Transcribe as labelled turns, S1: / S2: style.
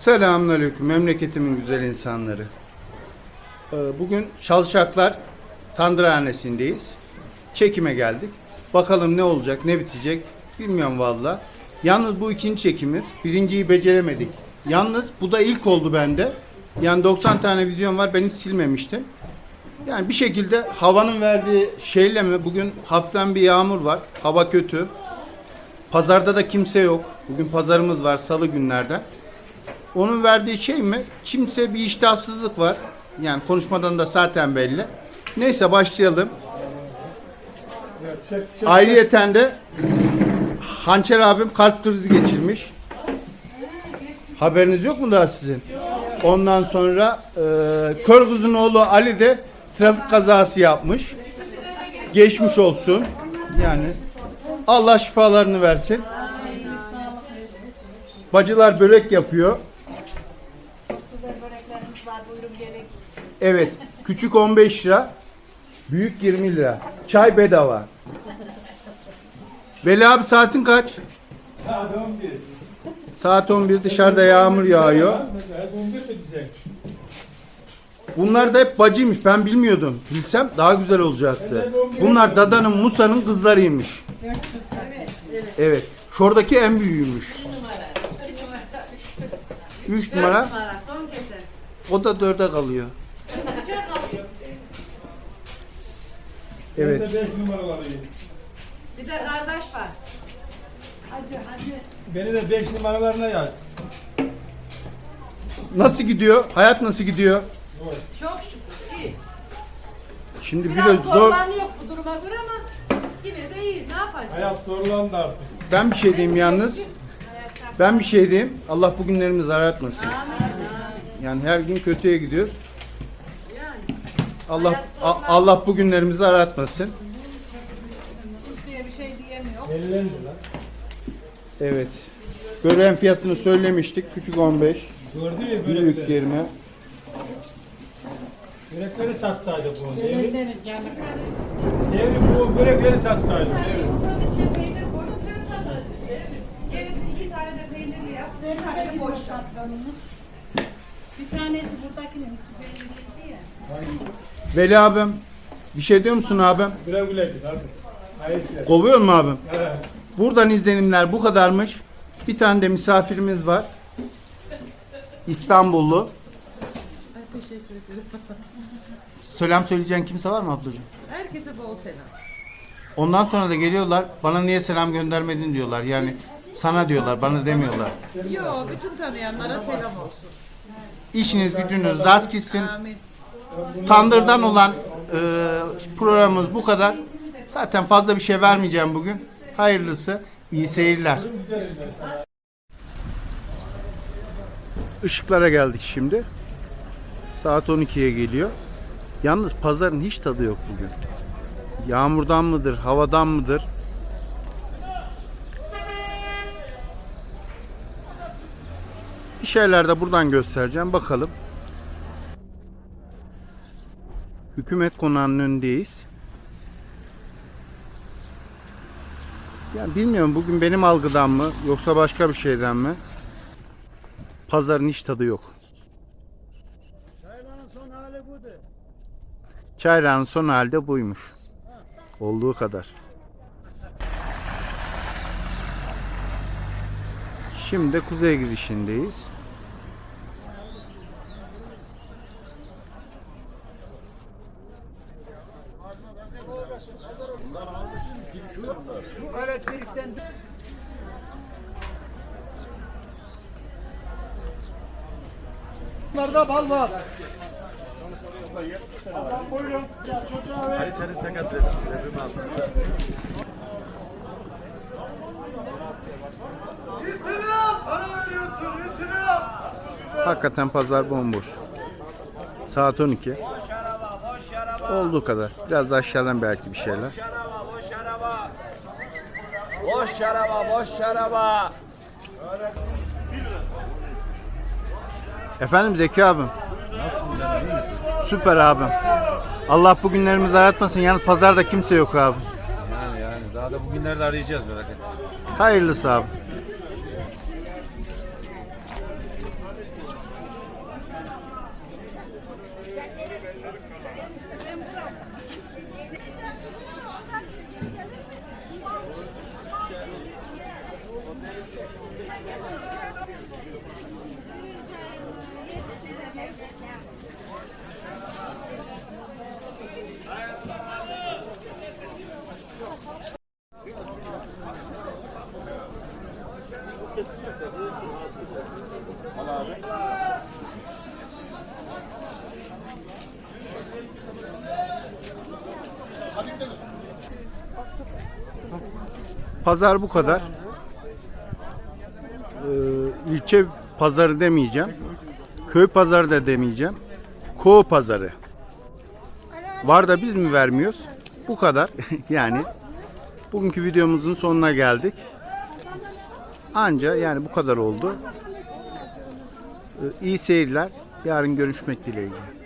S1: Selamünaleyküm memleketimin güzel insanları. Ee, Bugün Çalçaklar Tandırhanesi'ndeyiz. Çekime geldik. Bakalım ne olacak, ne bitecek bilmiyorum valla. Yalnız bu ikinci çekimiz. Birinciyi beceremedik. Yalnız bu da ilk oldu bende. Yani 90 tane videom var ben hiç silmemiştim. Yani bir şekilde havanın verdiği şeyle mi bugün hafiften bir yağmur var. Hava kötü. Pazarda da kimse yok. Bugün pazarımız var salı günlerden. Onun verdiği şey mi? Kimse bir iştahsızlık var. Yani konuşmadan da zaten belli. Neyse başlayalım. Ayrıyeten de Hançer abim kalp krizi geçirmiş. Haberiniz yok mu daha sizin? Ondan sonra e, kör kızın oğlu Ali de trafik kazası yapmış. Geçmiş olsun. Yani Allah şifalarını versin. Bacılar börek yapıyor.
S2: Güzel böreklerimiz var. Buyurun gelin.
S1: Evet. Küçük 15 lira. Büyük 20 lira. Çay bedava. Veli abi saatin kaç?
S3: Saat 11.
S1: Saat 11 dışarıda yağmur yağıyor.
S3: Saat 11 de güzel.
S1: Bunlar da hep bacıymış. Ben bilmiyordum. Bilsem daha güzel olacaktı. Bunlar Dada'nın Musa'nın kızlarıymış. Evet. Şuradaki en büyüğüymüş. 3 numara.
S2: Numara son keser.
S1: O da 4'e kalıyor. Evet.
S3: Evet. 5 numara var. iyi.
S2: Bir de kardeş var. Hacı hacı.
S3: Beni de 5 numaralarına yaz.
S1: Nasıl gidiyor? Hayat nasıl gidiyor?
S2: Çok şükür iyi.
S1: Şimdi
S2: Biraz
S1: biraz zor.
S2: zorlanıyor bu duruma göre ama yine de iyi. Ne yapacağız?
S3: Hayat zorlandı artık.
S1: Ben bir şey diyeyim yalnız. Ben bir şey diyeyim. Allah bugünlerimizi aratmasın. Yani her gün kötüye gidiyoruz. Allah A- Allah bugünlerimizi aratmasın.
S2: Kimseye bir şey diyemiyor.
S3: Ellendi lan.
S1: Evet. Böreğin fiyatını söylemiştik. Küçük 15,
S3: Gördün ya
S1: büyük
S3: börekleri.
S1: 20.
S3: Börekleri satsaydı bu. Devrim, devrim bu börekleri satsaydı. Devrim.
S2: Gerisi iki tane de peynirli yap. Bir tane de boş. Bir tanesi buradakinin içi peynirli ya.
S1: Veli abim. Bir şey diyor musun abim?
S3: Güle güle git abi. Hayır işler.
S1: Kovuyor mu abim?
S3: Evet.
S1: Buradan izlenimler bu kadarmış. Bir tane de misafirimiz var. İstanbullu.
S4: Teşekkür ederim.
S1: Selam söyleyeceğin kimse var mı ablacığım?
S4: Herkese bol selam.
S1: Ondan sonra da geliyorlar bana niye selam göndermedin diyorlar. Yani sana diyorlar bana demiyorlar.
S4: Yo, bütün tanıyanlara selam olsun.
S1: İşiniz gücünüz rast gitsin. Tandırdan olan e, programımız bu kadar. Zaten fazla bir şey vermeyeceğim bugün. Hayırlısı. iyi seyirler. Işıklara geldik şimdi. Saat 12'ye geliyor. Yalnız pazarın hiç tadı yok bugün. Yağmurdan mıdır, havadan mıdır? Bir şeyler de buradan göstereceğim. Bakalım. Hükümet konağının önündeyiz. Yani bilmiyorum bugün benim algıdan mı yoksa başka bir şeyden mi? Pazarın hiç tadı yok. Çayrağın son hali de buymuş. Olduğu kadar. Şimdi de kuzey girişindeyiz. Bunlarda bal var. Kalitenin tek adresi. Hakikaten pazar bomboş. Saat 12. Olduğu kadar. Biraz da aşağıdan belki bir şeyler.
S5: Boş araba. Boş araba, boş araba.
S1: Efendim Zeki abim. Nasılsın canım iyi misin? Süper abim. Allah bugünlerimizi aratmasın. Yalnız pazarda kimse yok abi.
S5: Yani yani daha da bugünlerde arayacağız merak etme.
S1: Hayırlısı abi. Pazar bu kadar. İlçe pazarı demeyeceğim. Köy pazarı da demeyeceğim. Koğu pazarı. Var da biz mi vermiyoruz? Bu kadar. yani bugünkü videomuzun sonuna geldik. Anca yani bu kadar oldu. Ee, iyi seyirler. Yarın görüşmek dileğiyle.